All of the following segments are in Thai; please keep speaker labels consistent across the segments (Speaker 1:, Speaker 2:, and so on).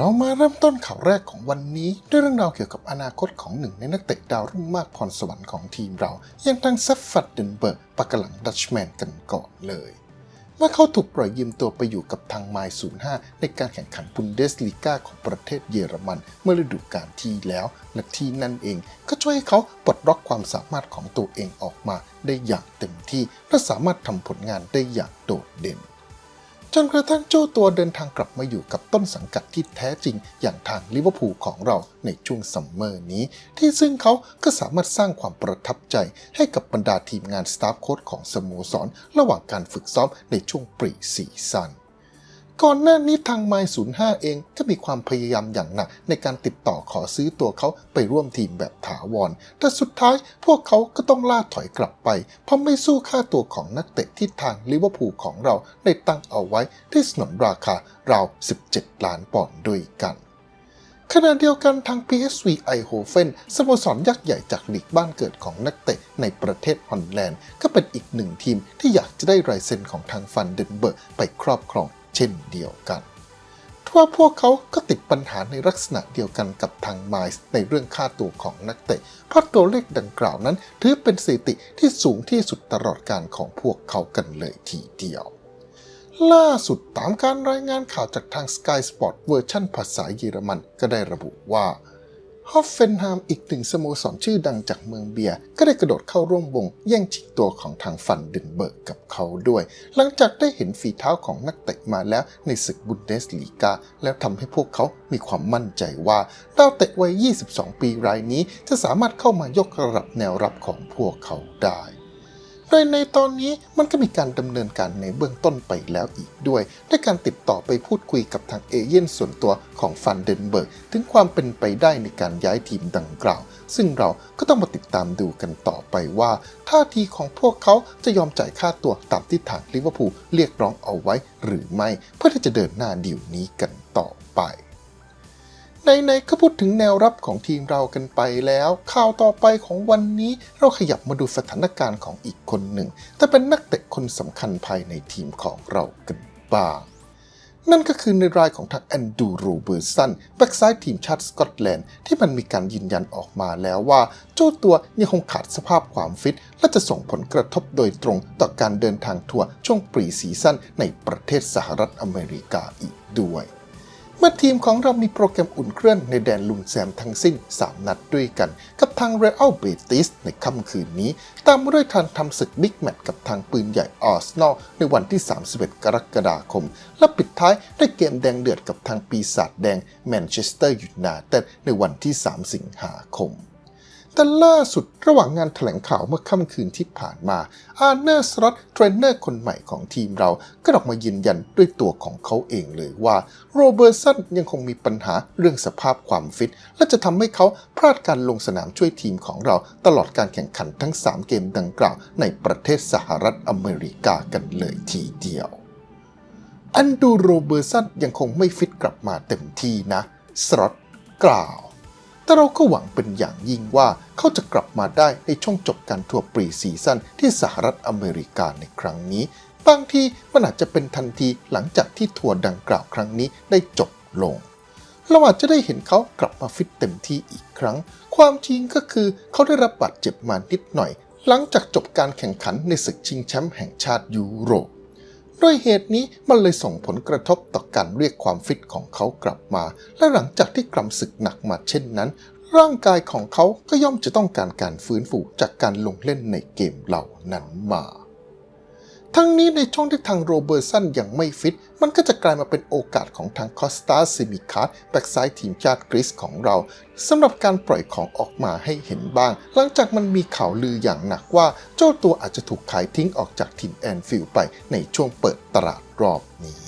Speaker 1: เรามาเริ่มต้นข่าวแรกของวันนี้ ด้วยเรื่องราวเกี่ยวกับอนาคตของหนึ่งในนักเตะดาวรุ่งมากพรสวรรค์ของทีมเราอย่างทางเซฟฟัดเดนเบิร์กปากหลังดัชแมนกันก่อนเลยเมื่อเขาถูกปล่อยยืมตัวไปอยู่กับทางไมล์05 ในการแข่งขันบุนเดสลีกาของประเทศเยอรมัน เมื่อฤดูกาลที่แล้ว และที่นั่นเองก็ช่วยให้เขาปลดล็อกความสามารถของตัวเองออกมาได้อย่างเต็มที่ และสามารถทำผลงานได้อย่างโดดเด่น จนกระทั่งเจ้าตัวเดินทางกลับมาอยู่กับต้นสังกัดที่แท้จริง อย่างทางลิเวอร์พูลของเราในช่วงซัมเมอร์นี้ ที่ซึ่งเขาก็สามารถสร้างความประทับใจให้กับบรรดาทีมงานสตาฟโค้ชของสโมสร ระหว่างการฝึกซ้อมในช่วงปรีซีซั่น ก่อนหน้านี้ทางไมล์05 เองก็มีความพยายามอย่างหนัก ในการติดต่อขอซื้อตัวเขาไปร่วมทีมแบบถาวร แต่สุดท้ายพวกเขาก็ต้องล่าถอยกลับไป เพราะไม่สู้ค่าตัวของนักเตะที่ทางลิเวอร์พูลของเราได้ตั้งเอาไว้ที่สนนราคาราว 17 ล้านปอนด์ด้วยกันขณะเดียวกันทาง PSV Eindhoven สโมสรยักษ์ใหญ่จากลีกบ้านเกิดของนักเตะในประเทศฮอลแลนด์ ก็เป็นอีกหนึ่งทีมที่อยากจะได้ลายเซ็นของทางฟันเดนเบิร์กไปครอบครอง เช่นเดียวกันทว่าพวกเขาก็ติดปัญหาในลักษณะเดียวกันกับทางไมล์ในเรื่องค่าตัวของนักเตะ เพราะตัวเลขดังกล่าวนั้น ถือเป็นสถิติที่สูงที่สุดตลอดการของพวกเขากันเลยทีเดียว ล่าสุดตามการรายงานข่าวจากทาง Sky Sport เวอร์ชั่นภาษาเยอรมันก็ได้ระบุว่า ฮอฟเฟนไฮม์อีกหนึ่งสโมสรชื่อดังจากเมืองเบียร์ก็ได้กระโดดเข้าร่วมวงแย่งชิงตัวของทางฟันดึนเบิร์กกับเขาด้วย หลังจากได้เห็นฝีเท้าของนักเตะมาแล้วในศึกบุนเดสลีกา แล้วทำให้พวกเขามีความมั่นใจว่าดาวเตะวัย 22 ปีรายนี้จะสามารถเข้ามายกระดับแนวรับของพวกเขาได้ โดยในตอนนี้มันก็มีการดำเนินการในเบื้องต้นไปแล้วอีกด้วย ด้วยการติดต่อไปพูดคุยกับทางเอเย่นส่วนตัวของฟันเดนเบิร์กถึงความเป็นไปได้ในการย้ายทีมดังกล่าว ซึ่งเราก็ต้องมาติดตามดูกันต่อไปว่าท่าทีของพวกเขาจะยอมจ่ายค่าตัวตามที่ทางลิเวอร์พูลเรียกร้องเอาไว้หรือไม่ เพื่อที่จะเดินหน้าดีลนี้กันต่อไป ในๆก็พูดถึงแนวรับของทีมเรากันไปแล้ว ข่าวต่อไปของวันนี้เราขยับมาดูสถานการณ์ของอีกคนหนึ่ง แต่เป็นนักเตะคนสำคัญภายในทีมของเรากันบ้าง นั่นก็คือในรายของทางแอนดูโรเบอร์สันแบ็กซ้ายทีมชาติสกอตแลนด์ที่มันมีการยืนยันออกมาแล้วว่า เจ้าตัวยังคงขาดสภาพความฟิต และจะส่งผลกระทบโดยตรงต่อการเดินทางทัวร์ช่วงปรีซีซั่นในประเทศสหรัฐอเมริกาอีกด้วย เมื่อทีมของเรามีโปรแกรมอุ่นเครื่องในแดนลุงแซมทั้งสิ้น 3 นัดด้วยกัน กับทางเรอัลเบติสในค่ำคืนนี้ ตามมาด้วยการทำศึกบิ๊กแมตช์กับทางปืนใหญ่อาร์เซนอลในวันที่ 31 กรกฎาคม และปิดท้ายด้วยเกมแดงเดือดกับทางปีศาจแดงแมนเชสเตอร์ยูไนเต็ดในวันที่ 3 สิงหาคม แต่ล่าสุดระหว่างงานแถลงข่าวเมื่อค่ำคืนที่ผ่านมา อาร์เนอร์สล็อตเทรนเนอร์คนใหม่ของทีมเราก็ออกมายืนยันด้วยตัวของเขาเองเลยว่าโรเบอร์สันยังคงมีปัญหาเรื่องสภาพความฟิต และจะทำให้เขาพลาดการลงสนามช่วยทีมของเรา ตลอดการแข่งขันทั้ง 3 เกมดังกล่าว ในประเทศสหรัฐอเมริกากันเลยทีเดียว อันดูโรเบอร์สันยังคงไม่ฟิตกลับมาเต็มที่นะสล็อตกล่าว แต่เราก็หวังเป็นอย่างยิ่งว่าเขาจะกลับมาได้ในช่วงจบการทัวร์ปรีซีซั่นที่สหรัฐอเมริกาในครั้งนี้ บางทีมันอาจจะเป็นทันทีหลังจากที่ทัวร์ดังกล่าวครั้งนี้ได้จบลง เราอาจจะได้เห็นเขากลับมาฟิตเต็มที่อีกครั้ง ความจริงก็คือเขาได้รับบาดเจ็บมานิดหน่อย หลังจากจบการแข่งขันในศึกชิงแชมป์แห่งชาติยุโรป ด้วยเหตุนี้มันเลยส่งผลกระทบต่อการเรียกความฟิตของเขากลับมา และหลังจากที่กลับศึกหนักมาเช่นนั้น ร่างกายของเขาก็ย่อมจะต้องการการฟื้นฟูจากการลงเล่นในเกมเหล่านั้นมา ทั้งนี้ในช่วงที่ทางโรเบอร์สันยังไม่ฟิต มันก็จะกลายมาเป็นโอกาสของทางคอสตาซิมิคาสแบ็กซ้ายทีมชาติกรีซของเราสำหรับการปล่อยของออกมาให้เห็นบ้าง หลังจากมันมีข่าวลืออย่างหนักว่า เจ้าตัวอาจจะถูกขายทิ้งออกจากทีมแอนฟิลด์ไปในช่วงเปิดตลาดรอบนี้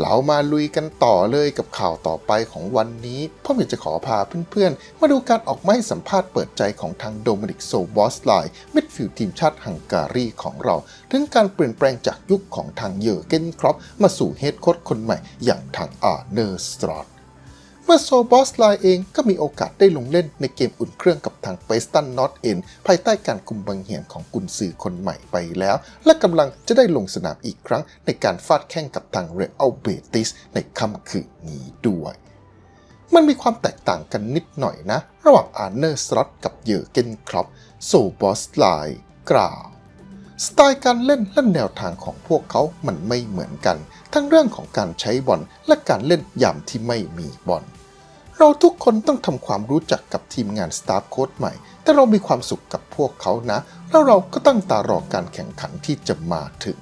Speaker 1: เรามาลุยกันต่อเลยกับข่าวต่อไปของวันนี้พ่ออยากจะขอพาเพื่อนๆ มาดูการออกมาให้สัมภาษณ์เปิดใจของทางโดมินิกโซบอสไลน์มิดฟิลด์ทีมชาติฮังการีของเรา ถึงการเปลี่ยนแปลงจากยุคของทางเยอร์เกนครอปมาสู่เฮดโค้ชคนใหม่อย่างทางอาร์เนอร์สตรอต เมื่อโซบอสไลเองก็มีโอกาสได้ลงเล่นในเกมอุ่นเครื่องกับทางเปสตันนอตเอ็นภายใต้การคุมบังเหียนของกุนซือคนใหม่ไปแล้ว และกำลังจะได้ลงสนามอีกครั้งในการฟาดแข่งกับทางเรอัลเบติสในค่ำคืนนี้ด้วยมันมีความแตกต่างกันนิดหน่อยนะ ระหว่างอาร์เนอร์สล็อตกับเยอร์เกนครอปโซบอสไลกล่าว สไตล์การเล่นและแนวทางของพวกเขามันไม่เหมือนกัน ทั้งเรื่องของการใช้บอลและการเล่นยามที่ไม่มีบอล เราทุกคนต้องทำความรู้จักกับทีมงานสตาฟโค้ดใหม่ แต่เรามีความสุขกับพวกเขานะ แล้วเราก็ตั้งตารอการแข่งขันที่จะมาถึง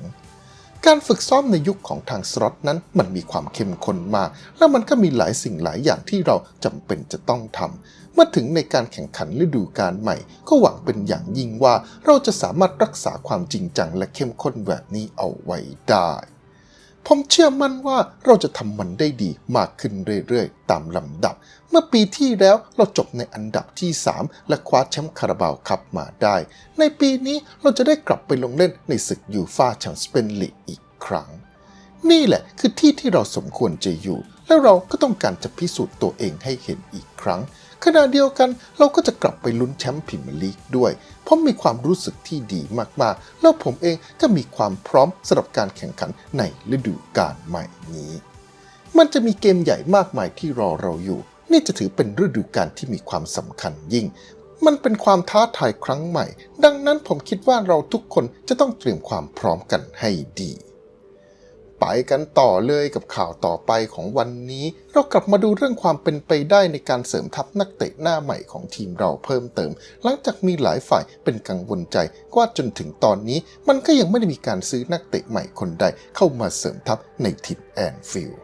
Speaker 1: การฝึกซ้อมในยุคของทางสล็อตนั้นมันมีความเข้มข้นมาก และมันก็มีหลายสิ่งหลายอย่างที่เราจำเป็นจะต้องทำเมื่อถึงในการแข่งขันฤดูกาลใหม่ ก็หวังเป็นอย่างยิ่งว่าเราจะสามารถรักษาความจริงจังและเข้มข้นแบบนี้เอาไว้ได้ ผมเชื่อมั่นว่าเราจะทำมันได้ดีมากขึ้นเรื่อยๆ ตามลำดับ เมื่อปีที่แล้วเราจบในอันดับที่ 3 และคว้าแชมป์คาราบาวคัพมาได้ ในปีนี้เราจะได้กลับไปลงเล่นในศึกยูฟาแชมเปี้ยนลีกอีกครั้ง นี่แหละคือที่ที่เราสมควรจะอยู่ แล้วเราก็ต้องการจะพิสูจน์ตัวเองให้เห็นอีกครั้ง ขณะเดียวกันเราก็จะกลับไปลุ้นแชมป์พรีเมียร์ลีกด้วย เพราะมีความรู้สึกที่ดีมากๆ แล้วผมเองก็มีความพร้อมสำหรับการแข่งขันในฤดูกาลใหม่นี้ มันจะมีเกมใหญ่มากมายที่รอเราอยู่ นี่จะถือเป็นฤดูกาลที่มีความสำคัญยิ่ง มันเป็นความท้าทายครั้งใหม่ ดังนั้นผมคิดว่าเราทุกคนจะต้องเตรียมความพร้อมกันให้ดี ไปกันต่อเลยกับข่าวต่อไปของวันนี้ เรากลับมาดูเรื่องความเป็นไปได้ในการเสริมทัพนักเตะหน้าใหม่ของทีมเราเพิ่มเติม หลังจากมีหลายฝ่ายเป็นกังวลใจว่าจนถึงตอนนี้ มันก็ยังไม่ได้มีการซื้อนักเตะใหม่คนใดเข้ามาเสริมทัพในถิ่นแอนฟิลด์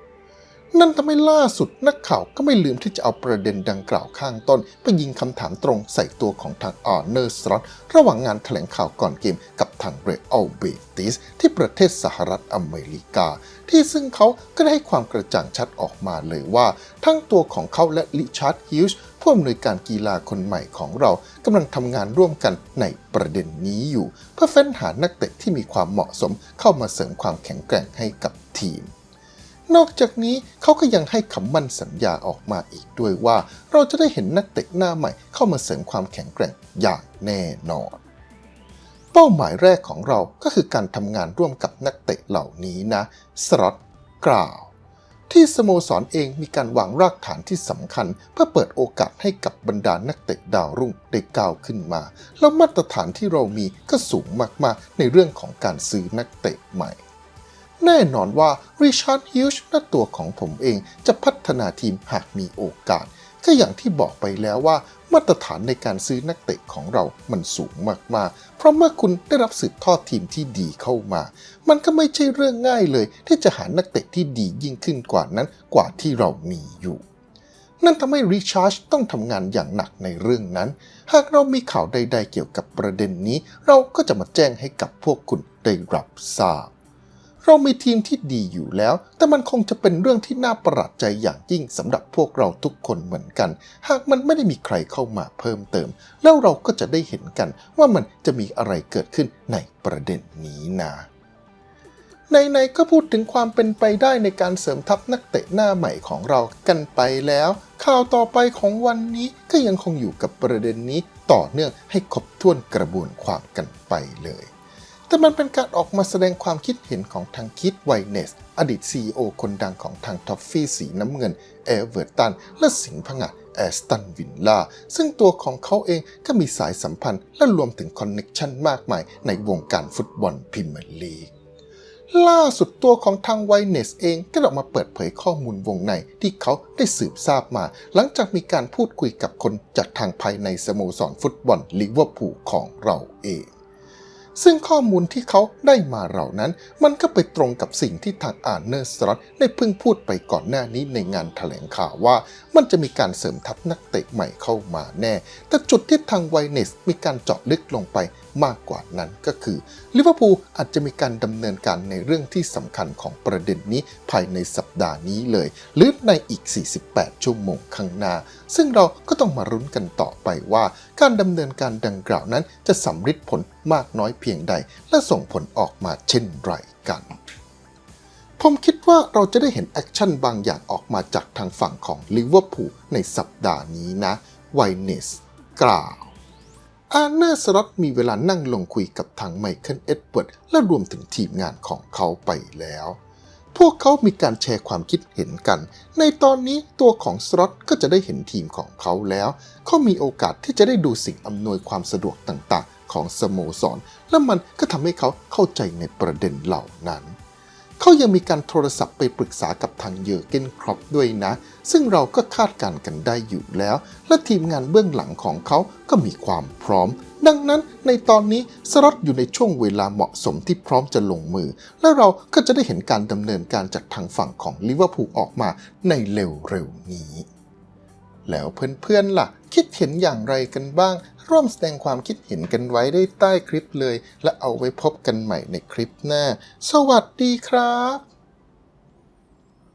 Speaker 1: นั่นทำให้ล่าสุดนักข่าวก็ไม่ลืมที่จะเอาประเด็นดังกล่าวข้างต้น ไปยิงคำถามตรงใส่ตัวของทางอาร์เนอร์สลอตระหว่างงานแถลงข่าวก่อนเกมกับทางเรอัลเบติสที่ประเทศสหรัฐอเมริกา ที่ซึ่งเขาก็ได้ให้ความกระจ่างชัดออกมาเลยว่า ทั้งตัวของเขาและลิชาร์ดฮิลส์ผู้อำนวยการกีฬาคนใหม่ของเรากำลังทำงานร่วมกันในประเด็นนี้อยู่ เพื่อเฟ้นหานักเตะที่มีความเหมาะสมเข้ามาเสริมความแข็งแกร่งให้กับทีม นอกจากนี้เขาก็ยังให้คำมั่นสัญญาออกมาอีกด้วยว่า เราจะได้เห็นนักเตะหน้าใหม่เข้ามาเสริมความแข็งแกร่งอย่างแน่นอน เป้าหมายแรกของเราก็คือการทำงานร่วมกับนักเตะเหล่านี้นะสล็อตกล่าวที่สโมสรเองมีการวางรากฐานที่สำคัญ เพื่อเปิดโอกาสให้กับบรรดานักเตะดาวรุ่งได้ก้าวขึ้นมา แล้วมาตรฐานที่เรามีก็สูงมากๆ ในเรื่องของการซื้อนักเตะใหม่ แน่นอนว่าริชาร์ดฮิลช์และตัวของผมเองจะพัฒนาทีมหากมีโอกาส ก็อย่างที่บอกไปแล้วว่ามาตรฐานในการซื้อนักเตะของเรามันสูงมากๆ เพราะเมื่อคุณได้รับสืบทอดทีมที่ดีเข้ามา มันก็ไม่ใช่เรื่องง่ายเลย ที่จะหานักเตะที่ดียิ่งขึ้นกว่านั้นกว่าที่เรามีอยู่ นั่นทำให้ริชาร์ดต้องทำงานอย่างหนักในเรื่องนั้น หากเรามีข่าวใด ๆ เกี่ยวกับประเด็นนี้ เราก็จะมาแจ้งให้กับพวกคุณได้รับทราบ เรามีทีมที่ดีอยู่แล้ว แต่มันคงจะเป็นเรื่องที่น่าประหลาดใจอย่างยิ่งสำหรับพวกเราทุกคนเหมือนกัน หากมันไม่ได้มีใครเข้ามาเพิ่มเติม แล้วเราก็จะได้เห็นกันว่ามันจะมีอะไรเกิดขึ้นในประเด็นนี้นะในๆก็พูดถึงความเป็นไปได้ในการเสริมทัพนักเตะหน้าใหม่ของเรากันไปแล้ว ข่าวต่อไปของวันนี้ก็ยังคงอยู่กับประเด็นนี้ต่อเนื่องให้ครบถ้วนกระบวนความกันไปเลย แต่มันเป็นการออกมาแสดงความคิดเห็นของทางคิดไวเนส อดีต CEO คนดังของทางท็อฟฟี่สีน้ำเงินเอเวอร์ตัน และสิงห์ผงะแอสตันวินล่า ซึ่งตัวของเขาเองก็มีสายสัมพันธ์และรวมถึงคอนเน็กชันมากมายในวงการฟุตบอลพรีเมียร์ลีกล่าสุดตัวของทางไวเนสเองก็ออกมาเปิดเผยข้อมูลวงในที่เขาได้สืบทราบมา หลังจากมีการพูดคุยกับคนจากทางภายในสโมสรฟุตบอลลิเวอร์พูลของเราเอง ซึ่งข้อมูลที่เขาได้มาเหล่านั้น มันก็ไปตรงกับสิ่งที่ทางอาร์เนอร์สล็อตได้เพิ่งพูดไปก่อนหน้านี้ในงานแถลงข่าวว่า มันจะมีการเสริมทัพนักเตะใหม่เข้ามาแน่ แต่จุดที่ทางไวเนสมีการเจาะลึกลงไปมากกว่านั้นก็คือลิเวอร์พูลอาจจะมีการดำเนินการในเรื่องที่สำคัญของประเด็นนี้ภายในสัปดาห์นี้เลย หรือในอีก 48 ชั่วโมงข้างหน้า ซึ่งเราก็ต้องมารุ้นกันต่อไปว่า การดำเนินการดังกล่าวนั้นจะสำฤทธิ์ผลมากน้อยเพียงใด และส่งผลออกมาเช่นไรกันผมคิดว่าเราจะได้เห็นแอคชั่นบางอย่างออกมาจากทางฝั่งของลิเวอร์พูลในสัปดาห์นี้นะไวเนสกล่าวอาเนอร์สล็อตมีเวลานั่งลงคุยกับทางไมเคิลเอ็ดเวิร์ดและรวมถึงทีมงานของเขาไปแล้ว พวกเขามีการแชร์ความคิดเห็นกัน ในตอนนี้ตัวของสล็อตก็จะได้เห็นทีมของเขาแล้ว เขามีโอกาสที่จะได้ดูสิ่งอำนวยความสะดวกต่างๆ ของสโมสร และมันก็ทำให้เขาเข้าใจในประเด็นเหล่านั้น เขายังมีการโทรศัพท์ไปปรึกษากับทางเยอร์เกนครอปด้วยนะ ซึ่งเราก็คาดการณ์กันได้อยู่แล้ว และทีมงานเบื้องหลังของเขาก็มีความพร้อม ดังนั้นในตอนนี้สล็อตอยู่ในช่วงเวลาเหมาะสมที่พร้อมจะลงมือ และเราก็จะได้เห็นการดำเนินการจากทางฝั่งของลิเวอร์พูลออกมาในเร็วๆนี้ แล้วเพื่อนๆล่ะ คิดเห็นอย่างไรกันบ้าง ร่วมแสดงความคิดเห็นกันไว้ได้ใต้คลิปเลย และเอาไว้พบกันใหม่ในคลิปหน้า สวัสดีครับ